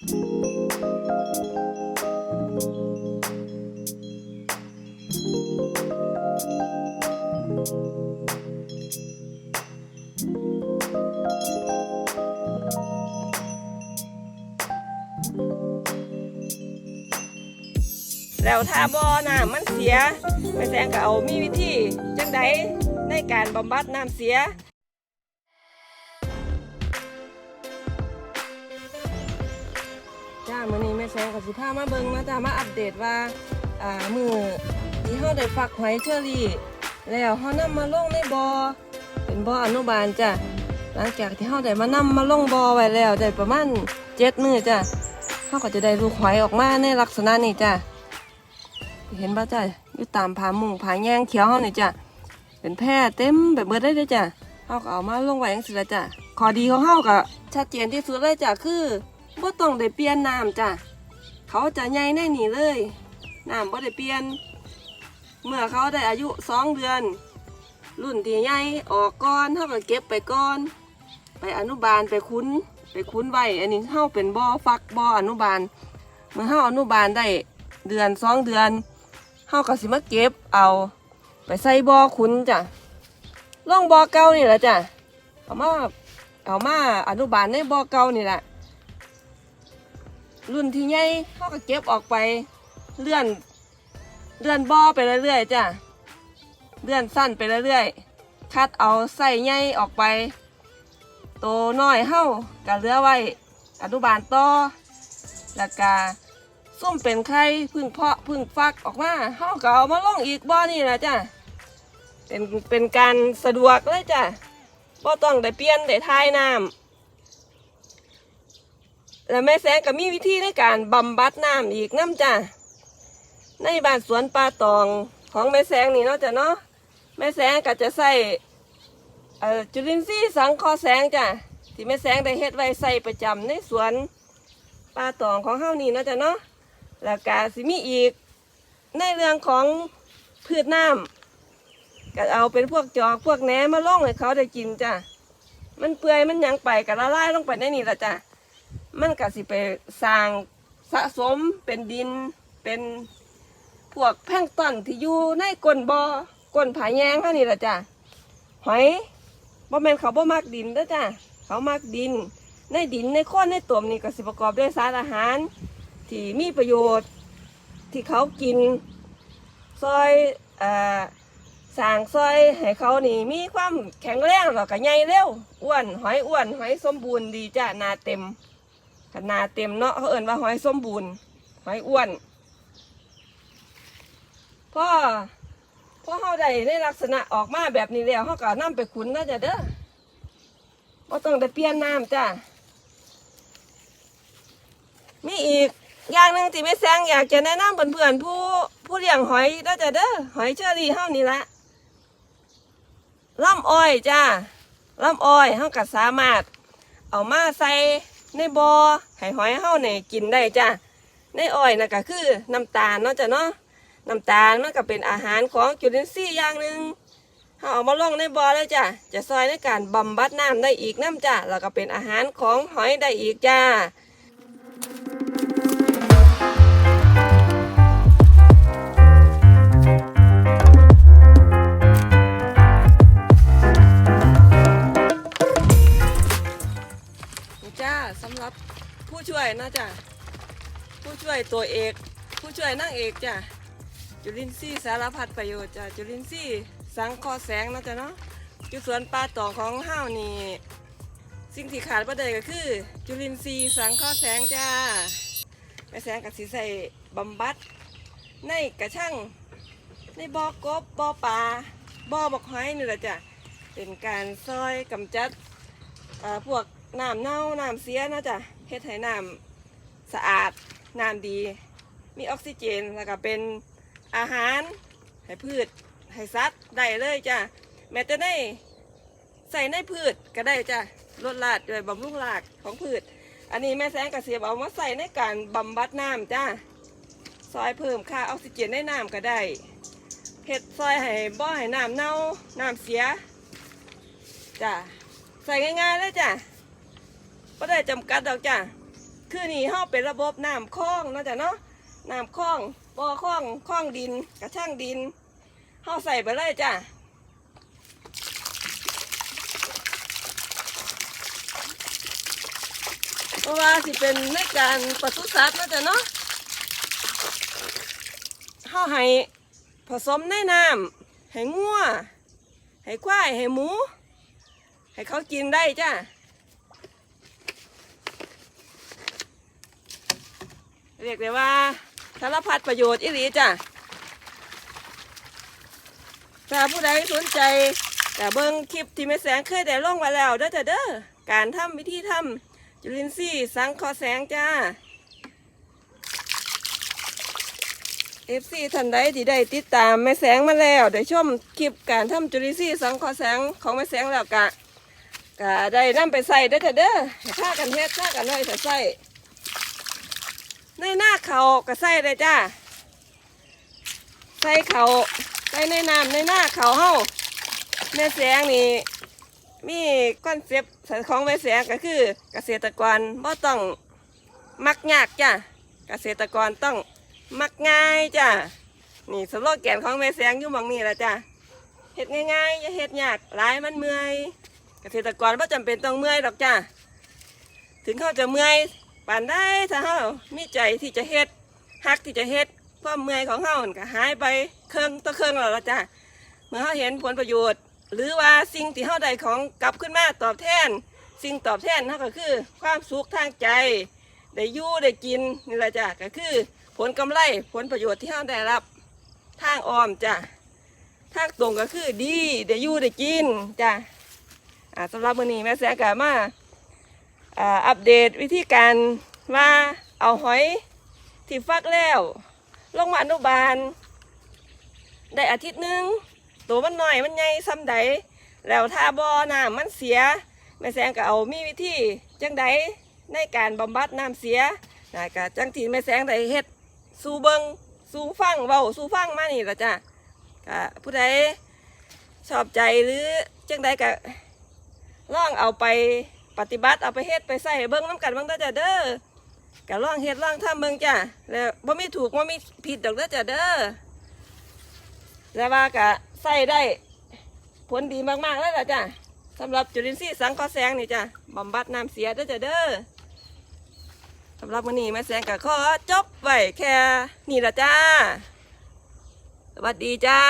แล้วถ้าบ่อน้ำมันเสียแม่แสงก็เอามีวิธีจังใดในการบำบัดน้ำเสีย อนี้แม่แสงกับสิพามาเบิงนะจ้ามาอัปเดตว่าอ่ามือที่เฮาได้ฟักหอยเชอรี่ แล้วเฮานำมาลงในบ่อเป็นบ่ออนุบาลจ้ะหลังจากที่เฮาได้มานำมาลงบ่อไว้แล้วได้ประมาณ7มื้อจ้ะเฮาก็จะได้ลูกหอยออกมาในลักษณะนี้จ้ะเห็นบ่จ้ะอยู่ตามผามุงผาแยงเขียวเฮานี่จ้ะเป็นแพร่เต็มแบบเบิดได้เลยจ้ะเฮาก็เอามาลงไว้จังซี่ละจ้ะข้อดีของเฮาก็ชัดเจนที่สุดเลยจ้ะคือ บ่ต้องได้เปลี่ยนน้ำจ้ะเขาจะใหญ่ในนี่เลยน้ำบ่ได้เปลี่ยน เมื่อเขาได้อายุสองเดือน รุ่นที่ใหญ่ออกก่อนเขาก็เก็บไปก่อน ไปอนุบาลไปคุ้น ไปคุ้นไว้อันนี้เฮาเป็นบ่อฟักบ่ออนุบาล เมื่อเฮาอนุบาลได้เดือนสองเดือนเฮาก็สิมาเก็บเอาไปใส่บ่อคุ้นจ้ะล่องบ่อเก่านี่แหละจ้ะเอามาเอามาอนุบาลในบ่อเก่านี่แหละ รุ่นที่ใหญ่เขาก็เก็บออกไปเลื่อนเลื่อนบ่อไปเรื่อยๆจ้ะเลื่อนสั้นไปเรื่อยๆคัดเอาใส่ใหญ่ออกไปโตน้อยเฮาก็เลือไว้อนุบาลต่อแล้วก็ส้มเป็นไข่พึ่งเพาะพึ่งฟักออกมาเฮาก็เอามาล่องอีกบ่อนี่นะจ้ะเป็นเป็นการสะดวกเลยจ้ะบ่ต้องได้เปลี่ยนได้ทายน้ำ แล้วแม่แสงก็มีวิธีในการบำบัดน้ำอีกน้ำจ้ะในบ้านสวนป่าตองของแม่แสงนี่เนาะจ้ะเนาะแม่แสงก็จะใส่เอ่อจุลินทรีย์สังเคอแสงจ้ะที่แม่แสงได้เฮ็ดไว้ใส่ประจำในสวนป่าตองของเฮานี่เนาะจ้ะเนาะแล้วก็สิมีอีกในเรื่องของพืชน้ำก็เอาเป็นพวกจอกพวกแหนมาล่องให้เขาได้กินจ้ะมันเปื่อยมันยังไปก็ละลายลงไปในนี่ละจ้ะ มันก็สิไปสร้างสะสมเป็นดินเป็นพวกแพงต้นที่อยู่ในก้นบ่อก้นผาแยงเท่นี้ละจ้ะหอยบ่แม่นเขาบ่มักดินเด้อจ้ะเขามักดิน ในดินในโคนในตุ่มนี่ก็สิประกอบด้วยสารอาหาร ที่มีประโยชน์ที่เขากินซอยอ่อสร้างซอยให้เขานี่มีความแข็งแรงแล้วก็ใหญ่เร็วอ้วนหอยอ้วนหอยสมบูรณ์ดีจ้ะนาเต็ม ขนาดเต็มเนาะเขาเอิ่นว่าหอยสมบูรณ์หอยอ้วนพ่อพ่อเขาได้ในลักษณะออกมาแบบนี้แล้วเขาก็นำไปขุนนะจ้ะเด้อบ่ต้องได้เปลี่ยนน้ำจ้ะมีอีกอย่างหนึ่งที่ไม่แซงอยากจะแนะนำเพื่อนๆผู้ผู้เลี้ยงหอยนะจ้ะเด้อหอยเชอรี่เฮานี่ละล่ำอ้อยจ้าล่ำอ้อยเฮาก็สามารถเอามาใส่ ในบอ่อให้หอยเฮาเนี่ยกินได้จ้ะในอ้อยน่ะก็คือน้ำตาลเนาะจ้ะเนาะน้ำตาลมันก็เป็นอาหารของจุลินทรีย์อย่างหนึ่งเฮาเอามาลงในบ่อเลยจ้ะจะซอยในการบำบัดน้ำได้อีกน้ำจ้ะแล้วก็เป็นอาหารของหอยได้อีกจ้า ช่วยนางเอกจ้ะจุลินทรีย์สารพัดประโยชน์จ้ะจุลินทรีย์สังคอแสงนะจ๊ะเนาะอยู่สวนป่าตองของห้าวนี่สิ่งที่ขาดประเดก็คือ จุลินทรีย์สังเคอแสงจ้าแม่แสงกับสีใส่บำบัด ในกระช่างในบ่อกบบ่อปลาบ่อบอกหอยนี่แหละจ้ะเป็นการซอยกำจัดพวกน้ำเน่าน้ำเสียนะจ๊ะเฮ็ดให้น้ำสะอาดน้ำดี มีออกซิเจนแล้วก็เป็นอาหารให้พืชให้สัตว์ได้เลยจ้ะแม้แต่ในใส่ในพืชก็ได้จ้ะลดลาดด้วยบำรุงรากของพืช อันนี้แม่แสงกระเสียบเอามาใส่ในการบำบัดน้ำจ้ะซอยเพิ่มค่าออกซิเจนในน้ำก็ได้เห็ดซอยให้บ่อให้น้ำเน่าน้ำเสียจ้ะใส่ง่ายๆเลยจ้ะไม่ได้จำกัดดอกจ้ะคือนี่เฮาเป็นระบบน้ำคลองนะจ้ะเนาะ น้ำคลองบ่อคลองคลองดินกระช่างดินเฮาใส่ไปเลยจ้ะเพราะว่าสิเป็นในการปศุสัตว์นะจ้ะเนาะเฮาให้ผสมในน้ำให้งัวให้ควายให้หมู ให้เขากินได้จ้ะเรียกได้ว่า สารพัดประโยชน์อีหลีจ้ะถ้าผู้ใดสนใจแต่เบิ้งคลิปที่แม่แสงเคยได้ลงไว้แล้วเด้อจ้ะเด้อการทำวิธีทำจุลินทรีย์สังเคราะห์แสงจ้าเอฟซีท่านใดที่ได้ติดตามแม่แสงมาแล้วได้ชมคลิปการทำจุลินทรีย์สังเคราะห์แสงของแม่แสงแล้วกะกะได้นำไปใส่เด้อจ้ะเด้อให้ฆ่ากันเฮ็ดฆ่ากันไว้แต่ใส่ ในหน้าเขาก็ใส่เลยจ้าใส่เขาใส่ในน้ำในหน้าเขาเฮาแม่แสงนี่มีคอนเซปต์ของแม่แสงก็คือ เกษตรกรบ่ต้องมักยากจ้าเกษตรกรต้องมักง่ายจ้านี่สโลแกนของแม่แสงอยู่หมองนี่แหละจ้าเฮ็ดง่ายๆอย่าเฮ็ดยากหลายมันเมื่อย เกษตรกรบ่จำเป็นต้องเมื่อยดอกจ้าถึงเขาจะเมื่อย ปานได้ถ้าเฮามีใจที่จะเฮ็ดฮักที่จะเฮ็ดความเมื่อยของเฮานั่นก็หายไปเครื่องต่อเครื่องแล้วล่ะจ้ะเมื่อเฮาเห็นผลประโยชน์ หรือว่าสิ่งที่เฮาได้ของกลับขึ้นมาตอบแทน สิ่งตอบแทนนั่นก็คือ ความสุขทางใจได้อยู่ได้กินนี่แหละจ้ะก็คือ ผลกำไรผลประโยชน์ที่เฮาได้รับทางอ้อมจ้ะทางตรงก็คือดีได้อยู่ได้กินจ้ะอ่าสำหรับมื้อนี้แม่แสงกะมา อัปเดตวิธีการว่าเอาหอยที่ฟักแล้ว ลงมาอนุบาล ได้อาทิตย์หนึ่งตัวมันหน่อยมันใหญ่ซ้ำใดแล้วถ้าบ่อน้ำมันเสีย แม่แสงก็เอามีวิธีจังใดในการบำบัดน้ำเสียนะก็จังทีแม่แสงได้เฮ็ดสู่เบิงสู่ฟังเว้าสู่ฟังมานี่ละจ้ะก็ผู้ใดชอบใจหรือจังใดก็ลองเอาไป ปฏิบัติเอาไปเฮ็ดไปใส่เบิ้งน้ำกันเบิ้งเด้อจ้ะเด้อกะลองเฮ็ดลองทำเบิ้งจ้ะแล้วบ่มีถูกบ่มีผิดดอกเด้อจ้ะเด้อแต่ว่ากะใส่ได้ผลดีมากๆแล้วล่ะจ้ะสำหรับจุลินทรีย์สังเคราะห์แสงนี่จ้ะบำบัดน้ำเสียเด้อจ้ะเด้อสำหรับมื้อนี้แม่แสงกะขอจบไว้แค่นี่ละจ้าสวัสดีจ้า